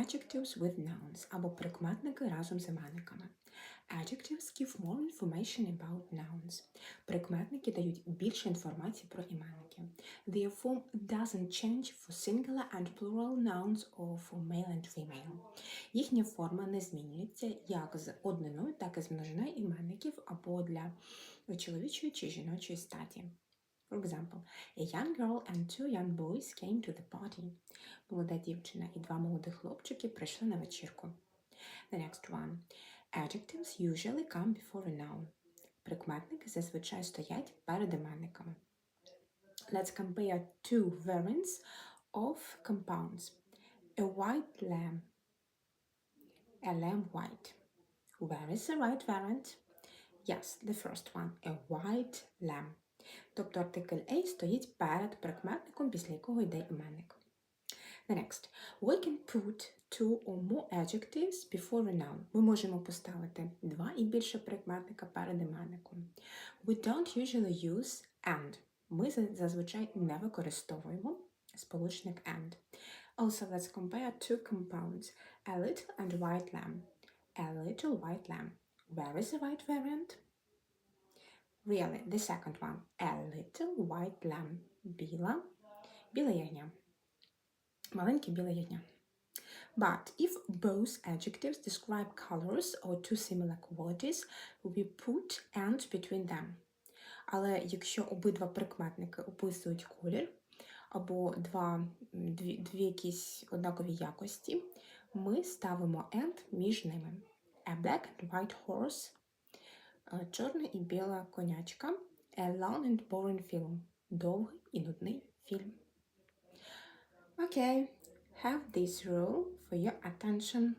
adjectives with nouns або прикметники разом з іменниками. Adjectives give more information about nouns. Прикметники дають більше інформації про іменники. Their form doesn't change for singular and plural nouns or for male and female. Їхня форма не змінюється як з одниною, так і з множиною іменників або для чоловічої чи жіночої статі. For example, a young girl and two young boys came to the party. Молода дівчина і два молодих хлопчики прийшли на вечірку. The next one. Adjectives usually come before a noun. Прикметники зазвичай стоять перед іменниками. Let's compare two variants of compounds. A white lamb. A lamb white. Where is the right variant? Yes, the first one. A white lamb. Тобто артикль A стоїть перед прикметником, після якого йде іменник. The next. We can put two or more adjectives before a noun. Ми можемо поставити два і більше прикметника перед іменником. We don't usually use and. Ми зазвичай не використовуємо сполучник and. Also, let's compare two compounds. A little and white lamb. A little white lamb. Where is the right variant? Really, the second one. A little white lamb. Біла, біле ягня. Маленьке біле ягня. But if both adjectives describe colors or two similar qualities, we put and between them. Але якщо обидва прикметники описують колір або два, дві, дві якісь однакові якості, ми ставимо and між ними. A black and white horse е, чорна і біла конячка. A long and boring film. Довгий і нудний фільм. Окей. Okay, have this rule for your attention.